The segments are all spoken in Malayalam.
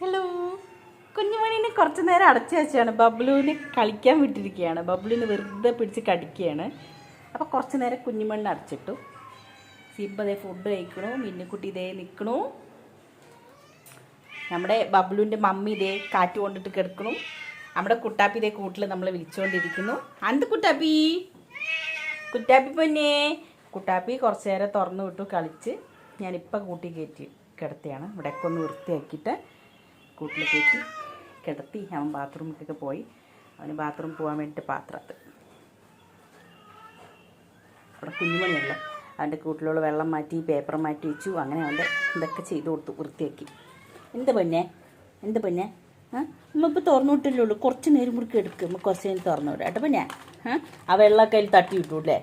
ഹലോ കുഞ്ഞുമണീനെ കുറച്ച് നേരം അടച്ചു വെച്ചാണ്. ബബ്ലുവിനെ കളിക്കാൻ വിട്ടിരിക്കുകയാണ്. ബബ്ലുവിനെ വെറുതെ പിടിച്ച് കടിക്കുകയാണ്. അപ്പോൾ കുറച്ച് നേരം കുഞ്ഞുമണ്ണി അടച്ചിട്ടു. സിബ് അതേ ഫുഡ് കഴിക്കണു. മിന്നുക്കുട്ടി ഇതേ നിൽക്കണു നമ്മുടെ ബബ്ലുവിന്റെ മമ്മി ഇതേ കാറ്റ് കൊണ്ടിട്ട് കിടക്കണു. നമ്മുടെ കുട്ടാപ്പി ഇതേ കൂട്ടിൽ നമ്മൾ വിളിച്ചുകൊണ്ടിരിക്കുന്നു അന്ത് കുട്ടാപ്പി? കുട്ടാപ്പി പൊന്നേ. കുട്ടാപ്പി കുറച്ച് നേരം തുറന്നു വിട്ടു കളിച്ച്. ഞാനിപ്പോൾ കൂട്ടി കയറ്റി കിടത്തിയാണ്. ഇവിടെയൊക്കെ ഒന്ന് വൃത്തിയാക്കിയിട്ട് കൂട്ടിൽ കയറ്റി കിടത്തി അവൻ ബാത്റൂമിലേക്കൊക്കെ പോയി. അവന് ബാത്റൂം പോകാൻ വേണ്ടിയിട്ട് പാത്രത്ത്. അവിടെ കുഞ്ഞുമണിയല്ല? അവന്റെ കൂട്ടിലുള്ള വെള്ളം മാറ്റി പേപ്പർ മാറ്റി വെച്ചു. അങ്ങനെ അവന്റെ ഇതൊക്കെ ചെയ്ത് കൊടുത്തു വൃത്തിയാക്കി. എന്ത് പൊന്നെ? എന്ത് പൊന്നെ? ആ? നമ്മൾ ഇപ്പോൾ തുറന്നു വിട്ടില്ലേ ഉള്ളൂ. കുറച്ച് നേരം കൂടി എടുക്കുക നമ്മൾ കുറച്ച് നേരം തുറന്നു വിടാം കേട്ടോ പെണ്ണെ ആ? വെള്ളമൊക്കെ അതിൽ തട്ടി വിട്ടു അല്ലേ?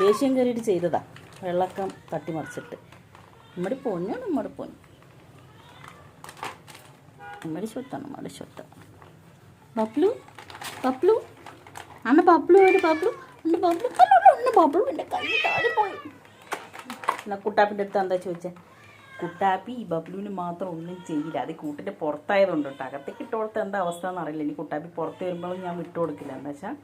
ദേഷ്യം കയറിയിട്ട് ചെയ്തതാ. വെള്ളമൊക്കെ തട്ടി മറിച്ചിട്ട്. നമ്മുടെ പൊന്നാണ് നമ്മുടെ പൊന്ന്. നമ്മുടെ സ്വത്താണ് നമ്മുടെ സ്വത്ത് పప్పులు పప్పులు అన్న పప్పులు ഒരു పప్పులు అన్న పప్పులు അണ്ണ అన్న పప్పులు കൈ താഴെ പോയി. എന്നാ കുട്ടാപ്പിന്റെ അടുത്ത് എന്താ ചോദിച്ചേ? കുട്ടാപ്പി ഈ ബബ്ലുവിന് മാത്രം ഒന്നും ചെയ്യില്ല. അത് കൂട്ടിന്റെ പുറത്തായതുകൊണ്ട് കേട്ടോ. അകത്തേക്ക് ഇട്ട് എന്താ അവസ്ഥ എന്നറിയില്ല. ഇനി കുട്ടാപ്പി പുറത്ത് വരുമ്പോഴും ഞാൻ വിട്ടു കൊടുക്കില്ല. എന്താ വെച്ചാൽ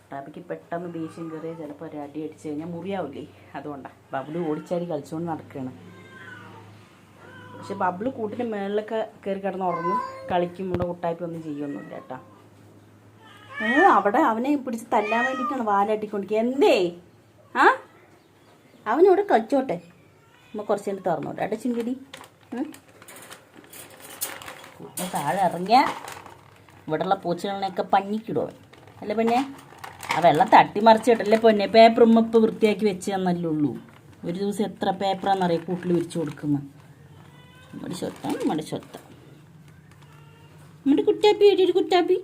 കുട്ടാപ്പിക്ക് പെട്ടെന്ന് ദേഷ്യം കയറിയ ചിലപ്പോൾ ഒരു അടി അടിച്ച് കഴിഞ്ഞാൽ മുറിയാവില്ലേ? അതുകൊണ്ടാണ് ബബ്ലു ഓടിച്ചാടി കളിച്ചുകൊണ്ട് നടക്കുകയാണ് പക്ഷെ ബബ്ലു കൂട്ടിന് മേളിലൊക്കെ കയറി കിടന്ന് ഉറങ്ങും കളിക്കും ഇവിടെ കുട്ടായ്പ ഒന്നും ചെയ്യൊന്നുമില്ല കേട്ടോ. അവിടെ അവനെ പിടിച്ച് തല്ലാൻ വേണ്ടിയിട്ടാണ് വാലാട്ടിക്കൊണ്ടിരിക്കുക എന്തേ? ആ? അവനിവിടെ കളിച്ചോട്ടെ. നമ്മൾ കുറച്ച് കഴിഞ്ഞ് തുറന്നോട്ടെ. അട ചിങ്കിടി. താഴെ ഇറങ്ങിയ ഇവിടെയുള്ള പൂച്ചകളിനെയൊക്കെ പഞ്ഞിക്കിടുവൻ അല്ലേ പെണ്ണെ ആ വെള്ളം തട്ടി മറിച്ചിട്ടല്ലേ പൊന്നെ? പേപ്പർ ഇപ്പം വൃത്തിയാക്കി വെച്ച് തന്നല്ലേ ഉള്ളൂ. ഒരു ദിവസം എത്ര പേപ്പറാണെന്നറിയാം കൂട്ടിൽ വിരിച്ചു കൊടുക്കുന്നത് നമ്മുടെ സ്വത്ത നമ്മുടെ കുട്ടാപ്പി എവിടെ ഒരു കുട്ടാപ്പി?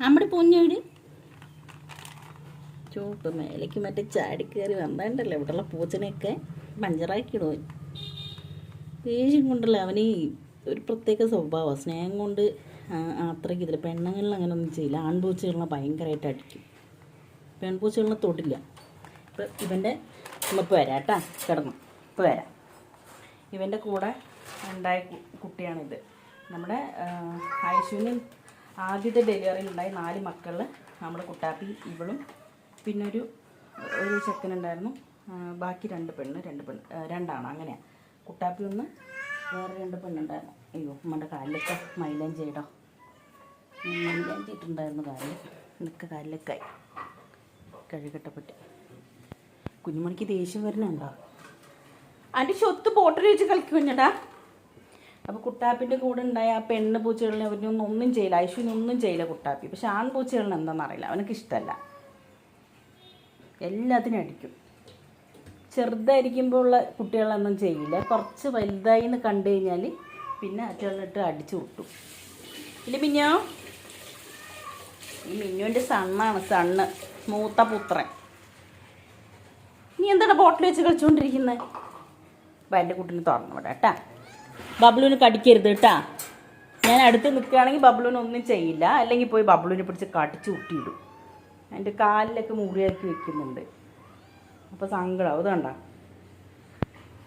നമ്മുടെ പൊഞ്ഞെവിടെ ചൂപ്പ് മേലേക്ക് മറ്റേ ചാടി കയറി വന്നാണ്ടല്ലോ ഇവിടെയുള്ള പൂച്ചനെയൊക്കെ പഞ്ചറാക്കിയിടും ദേഷ്യം കൊണ്ടല്ലേ അവന് ഒരു പ്രത്യേക സ്വഭാവം. സ്നേഹം കൊണ്ട് അത്രയ്ക്ക് ഇതില്ല പെണ്ണുങ്ങളിൽ അങ്ങനെ ഒന്നും ചെയ്യില്ല. ആൺപൂച്ചകളെ ഭയങ്കരമായിട്ട് അടിക്കും. പെൺപൂച്ചകളെ തൊടില്ല. ഇപ്പം ഇവന്റെ ഇപ്പം വരാം കേട്ടോ കിടന്നു. ഇപ്പം വരാം. ഇവന്റെ കൂടെ ഉണ്ടായ കുട്ടിയാണിത്. നമ്മുടെ ആയുഷുവിന് ആദ്യത്തെ ഡെലിവറിയിൽ ഉണ്ടായ നാല് മക്കളിൽ നമ്മുടെ കുട്ടാപ്പി ഇവളും പിന്നൊരു ഒരു ചെക്കനുണ്ടായിരുന്നു. ബാക്കി രണ്ട് പെണ്ണ് രണ്ട് പെണ്ണ് രണ്ടാണ്. അങ്ങനെയാണ് കുട്ടാപ്പി ഒന്ന് വേറെ രണ്ട് പെണ്ണുണ്ടായിരുന്നു. അയ്യോ നമ്മുടെ കാലിലൊക്കെ മൈലാൻ ചെയ്യടോ മൈലാൻ ചെയ്തിട്ടുണ്ടായിരുന്നു കാലിൽ ഇതൊക്കെ കാലിലൊക്കെ ആയി. കഴുകട്ടപ്പെട്ട് കുഞ്ഞുമണിക്ക് ദേഷ്യം വരുന്നുണ്ടോ? അതിന്റെ ചൊത്ത് ബോട്ടിൽ വെച്ച് കളിക്കുഞ്ഞടാ അപ്പോൾ കുട്ടാപ്പിന്റെ കൂടെ ഉണ്ടായ ആ പെണ്ണ് പൂച്ചകളിനെ അവനൊന്നും ഒന്നും ചെയ്യില്ല ഐശ്വര്യൊന്നും ചെയ്യില്ല കുട്ടാപ്പി. പക്ഷെ ആൺപൂച്ചകളിന് എന്താണെന്ന് അറിയില്ല അവനക്ക് ഇഷ്ടമല്ല എല്ലാത്തിനും അടിക്കും. ചെറുതായിരിക്കുമ്പോൾ ഉള്ള കുട്ടികളൊന്നും ചെയ്യില്ല. കുറച്ച് വലുതായി എന്ന് കണ്ടു കഴിഞ്ഞാൽ പിന്നെ അറ്റുകളിട്ട് അടിച്ചു വിട്ടു ഇല്ല മിഞ്ഞോ ഈ മിഞ്ഞുവിന്റെ സണ്ണാണ് സണ്ണ്. മൂത്ത പുത്രൻ. നീ എന്താണ് ബോട്ടിൽ വെച്ച് കളിച്ചുകൊണ്ടിരിക്കുന്നത് അപ്പം എന്റെ കുട്ടീനെ തുറന്നു വിടാം കേട്ടാ. ബബ്ലുവിന് കടിക്കരുത് കേട്ടാ ഞാൻ അടുത്ത് നിൽക്കുകയാണെങ്കിൽ ബബ്ലുവിന് ഒന്നും ചെയ്യില്ല. അല്ലെങ്കിൽ പോയി ബബ്ലുവിനെ പിടിച്ച് കടിച്ച് കുട്ടിയിടും എന്റെ കാലിലൊക്കെ മുറിയാക്കി വെക്കുന്നുണ്ട്. അപ്പോൾ സങ്കടം. അത് കണ്ട.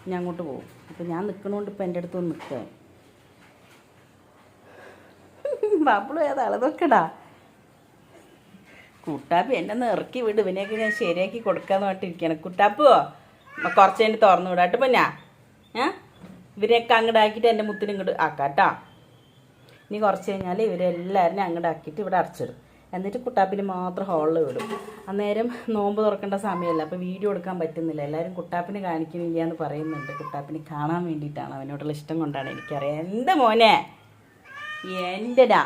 ഞാൻ അങ്ങോട്ട് പോകും. അപ്പോൾ ഞാൻ നിൽക്കണോണ്ട് ഇപ്പം എന്റെ അടുത്ത് വന്ന് നിൽക്കുക ബബ്ലു ഏതാ? നോക്കടാ. കുട്ടാപ്പി എന്നെ ഒന്ന് ഇറക്കി വിട്. ഇവനെയൊക്കെ ഞാൻ ശരിയാക്കി കൊടുക്കാന്ന് പറഞ്ഞിട്ടിരിക്കുകയാണ്. കുട്ടാപ്പോ കുറച്ച് കഴിഞ്ഞ് തുറന്നു വിടാട്ട് പിന്നെ. ഏ? ഇവരെയൊക്കെ അങ്ങോട്ട് ആക്കിയിട്ട് എന്റെ മുത്തിന് ഇങ്ങോട്ട് ആക്കാം കേട്ടോ ഇനി കുറച്ച് കഴിഞ്ഞാൽ ഇവരെല്ലാവരും അങ്ങോട്ട് ആക്കിയിട്ട് ഇവിടെ അടച്ചിടും. എന്നിട്ട് കുട്ടാപ്പിന് മാത്രം ഹോളിൽ വിടും. അന്നേരം നോമ്പ് തുറക്കേണ്ട സമയമല്ല അപ്പോൾ വീഡിയോ എടുക്കാൻ പറ്റുന്നില്ല. എല്ലാവരും കുട്ടാപ്പിന് കാണിക്കുന്നില്ല എന്ന് പറയുന്നുണ്ട്. കുട്ടാപ്പിന് കാണാൻ വേണ്ടിയിട്ടാണ് അവനോടുള്ള ഇഷ്ടം കൊണ്ടാണ് എനിക്കറിയാം. എന്റെ മോനെ? എന്റെടാ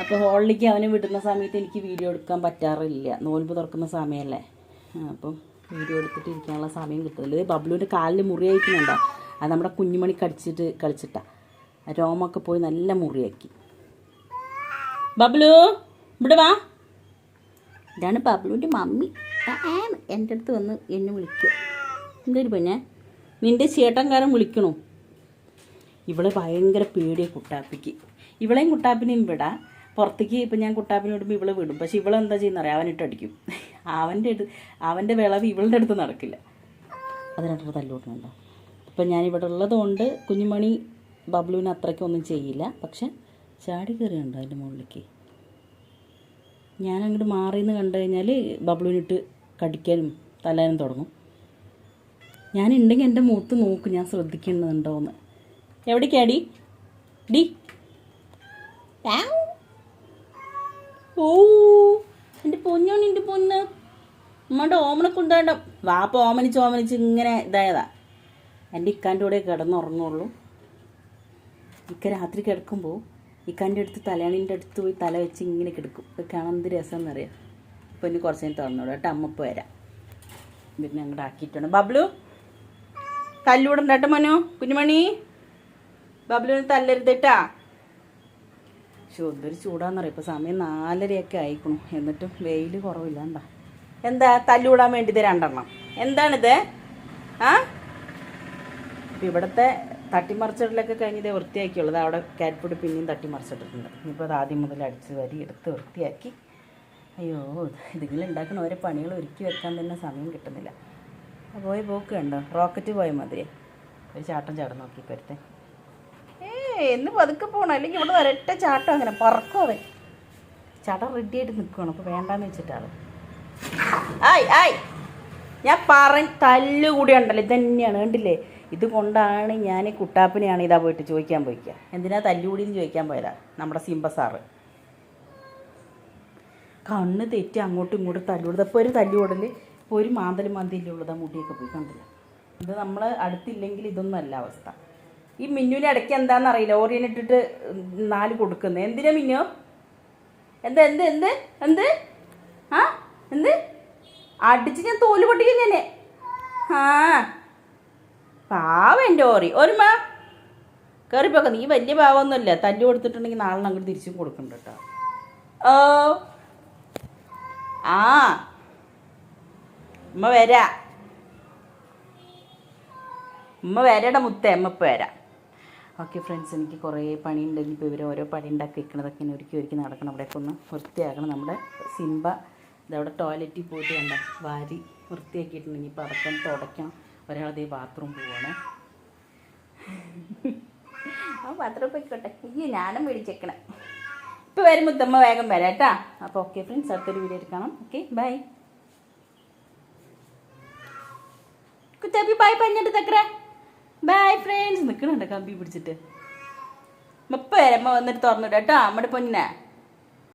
അപ്പോൾ ഹോളിലേക്ക് അവനെ വിടുന്ന സമയത്ത് എനിക്ക് വീഡിയോ എടുക്കാൻ പറ്റാറില്ല. നോൽമ്പ് തുറക്കുന്ന സമയമല്ലേ അപ്പം വീഡിയോ എടുത്തിട്ട് ഇരിക്കാനുള്ള സമയം കിട്ടുന്നില്ല ഇത് ബബ്ലുവിന്റെ കാലിൽ മുറിയായിരിക്കുന്നുണ്ടോ അത് നമ്മുടെ കുഞ്ഞുമണി കടിച്ചിട്ട് കളിച്ചിട്ടാ. ആ രോമൊക്കെ പോയി നല്ല മുറിയാക്കി ബബ്ലു ഇവിടെ വാ. ഇതാണ് ബബ്ലുവിന്റെ മമ്മി. എന്റെ അടുത്ത് വന്ന് എന്നെ വിളിക്കുക. എന്തൊരു പിന്നെ നിന്റെ ചേട്ടൻകാരൻ വിളിക്കണോ? ഇവളെ ഭയങ്കര പേടിയ കുട്ടാപ്പിക്ക്. ഇവളെയും കുട്ടാപ്പിനെയും വിടാം. പുറത്തേക്ക് ഇപ്പം ഞാൻ കുട്ടാപ്പിനെ വിടുമ്പോൾ ഇവളെ വിടും. പക്ഷെ ഇവളെന്താ അവനിട്ട് അടിക്കും. അവന്റെ അടുത്ത് അവന്റെ വിളവ് ഇവളുടെ അടുത്ത് നടക്കില്ല. അതിനടുത്ത് തല്ലുകൊണ്ടുണ്ടോ ഇപ്പം ഞാൻ ഇവിടെ ഉള്ളതുകൊണ്ട് കുഞ്ഞുമണി ബബ്ലുവിന് അത്രയ്ക്കൊന്നും ചെയ്യില്ല. പക്ഷെ ചാടി കയറിയുണ്ടോ അതിന്റെ മുകളിലേക്ക്. ഞാൻ അങ്ങോട്ട് മാറിയെന്ന് കണ്ടു കഴിഞ്ഞാൽ ബബ്ലുവിനിട്ട് കടിക്കാനും തല്ലാനും തുടങ്ങും. ഞാനുണ്ടെങ്കിൽ എന്റെ മുഖത്ത് നോക്കും ഞാൻ ശ്രദ്ധിക്കുന്നുണ്ടോ എന്ന് എവിടേക്കാടി ഡി. ഓ എന്റെ പൊന്നാണ് എന്റെ പൊന്ന്. ഉമ്മയുടെ ഓമനെ കൊണ്ടുവേണ്ട വാപ്പ ഓമനിച്ച് ഓമനിച്ച് ഇങ്ങനെ ഇതായതാ. എന്റെ ഇക്കാന്റെ കൂടെ കിടന്നുറങ്ങുള്ളൂ. ഇക്ക രാത്രി കിടക്കുമ്പോൾ ഇക്കാന്റെ അടുത്ത് തലയാണിന്റെ അടുത്ത് പോയി തല വെച്ച് ഇങ്ങനെ കിടക്കും. ഇത് കാണാൻ എന്ത് രസം എന്നറിയാം ഇപ്പം ഇനി കുറച്ച് നേരം തുറന്നോളൂ കേട്ടോ. അമ്മപ്പ് വരാം. പിന്നെ അങ്ങോട്ട് ആക്കിയിട്ടുണ്ട്. ബബ്ലു തല്ലൂടെ ഉണ്ടാട്ടോ മനു കുഞ്ഞുമണി. ബബ്ലുവിന് തല്ലരുതേട്ടാ എന്തൊരു ചൂടാന്നറിയാം. ഇപ്പോൾ സമയം നാലരയൊക്കെ ആയിക്കണു. എന്നിട്ടും വെയിൽ കുറവില്ലാണ്ട എന്താ? തല്ലുകൂടാൻ വേണ്ടി ഇത് രണ്ടെണ്ണം. എന്താണിത്? ആ? ഇപ്പം ഇവിടുത്തെ തട്ടിമറിച്ചിടലൊക്കെ കഴിഞ്ഞ് ഇതേ വൃത്തിയാക്കിയുള്ളത് അവിടെ കാറ്റ് ഫുഡ് പിന്നെയും തട്ടിമറിച്ചിട്ടിട്ടുണ്ട്. ഇനിയിപ്പോൾ അത് ആദ്യം മുതൽ അടിച്ച് വരി എടുത്ത് വൃത്തിയാക്കി. അയ്യോ ഇതിങ്ങനെ ഉണ്ടാക്കുന്ന ഓരോ പണികൾ ഒരുക്കി വെക്കാൻ തന്നെ സമയം കിട്ടുന്നില്ല. പോയി പോക്ക് കണ്ടോ? റോക്കറ്റ് പോയ മാതിരി ഒരു ചാട്ടം ചാടം നോക്കി ഏ എന്ന് പതുക്കെ പോകണം അല്ലെങ്കിൽ ഇവിടെ ഒരൊറ്റ ചാട്ടം അങ്ങനെ പറക്കും അവൻ. ചാട്ടം റെഡി ആയിട്ട് നിൽക്കുകയാണ് അപ്പോൾ വേണ്ടാന്ന് വെച്ചിട്ടാണ്. ആയ് ആയ്. ഞാൻ പറ തല്ലുകൂടി ഉണ്ടല്ലോ ഇത് തന്നെയാണ്. കണ്ടില്ലേ? ഇത് കൊണ്ടാണ് ഞാൻ കുട്ടാപ്പിനെയാണ് ഇതാ പോയിട്ട് ചോദിക്കാൻ പോയിക്കുക. എന്തിനാ തല്ലുകൂടിയെന്ന് ചോദിക്കാൻ പോയതാ? നമ്മുടെ സിംബ സാറ്. കണ്ണ് തെറ്റി അങ്ങോട്ടും ഇങ്ങോട്ടും തല്ലുകൂടുന്നത് അപ്പോൾ ഒരു തല്ലുകൂടൽ ഇപ്പോൾ ഒരു മാന്തലും മാന്തിയില്ലേ ഉള്ളതാ മുടിയൊക്കെ പോയി കണ്ടില്ല? ഇത് നമ്മൾ അടുത്തില്ലെങ്കിൽ ഇതൊന്നും അല്ല അവസ്ഥ. ഈ മിന്നുവിന് ഇടയ്ക്ക് എന്താണെന്ന് അറിയില്ല. ഓറിയൻ ഇട്ടിട്ട് നാല് കൊടുക്കുന്നത് എന്തിനാ മിന്നു? എന്ത് എന്ത് എന്ത് എന്ത്? ആ എന്ത്? അടിച്ച് ഞാൻ തോൽ പൊട്ടിക്കും ഞാൻ ആ. പാവം എന്റെ ഓറി. ഒരുമ കയറിപ്പോക്ക നീ വലിയ പാവമൊന്നുമില്ല തല്ലു കൊടുത്തിട്ടുണ്ടെങ്കിൽ നാളെ അങ്ങോട്ട് തിരിച്ചും കൊടുക്കണ്ട കേട്ടോ. ഓ. ആ. ഉമ്മ വരാ. ഉമ്മ വരട മുത്തേ. അമ്മ ഇപ്പം വരാം. ഓക്കെ ഫ്രണ്ട്സ് എനിക്ക് കുറേ പണിയുണ്ട്. ഇനിയിപ്പോൾ ഇവർ ഓരോ പണി ഉണ്ടാക്കി വെക്കണതൊക്കെ ഇങ്ങനെ ഒരുക്കി ഒരുക്കി നടക്കണം. അവിടെയൊക്കെ ഒന്ന് വൃത്തിയാക്കണം. നമ്മുടെ സിംബ ഇതവിടെ ടോയ്ലറ്റിൽ പോയിട്ട് കണ്ട? വാരി വൃത്തിയാക്കിയിട്ടുണ്ടെങ്കിൽ ഇപ്പോൾ അടക്കം തുടയ്ക്കാം. ഒരാളത് ഈ ബാത്റൂം പോവാണ്. ആ ബാത്റൂം പോയിക്കോട്ടെ. ഈ ഞാനും മേടിച്ചേക്കണേ. ഇപ്പോൾ വരും മുത്തമ്മ വേഗം വരാം കേട്ടാ. അപ്പോൾ ഓക്കെ ഫ്രണ്ട്സ് അടുത്തൊരു വീഡിയോ എടുക്കണം. ഓക്കെ ബൈ കുറ്റാപ്പി ബൈ പഞ്ഞിട്ട് തക്കറ. ബൈ ഫ്രണ്ട്സ് നിൽക്കണുണ്ട് കമ്പി പിടിച്ചിട്ട്. മുപ്പ വരമ്മ വന്നിട്ട് തുറന്നിട്ടോ നമ്മുടെ പൊന്നെ.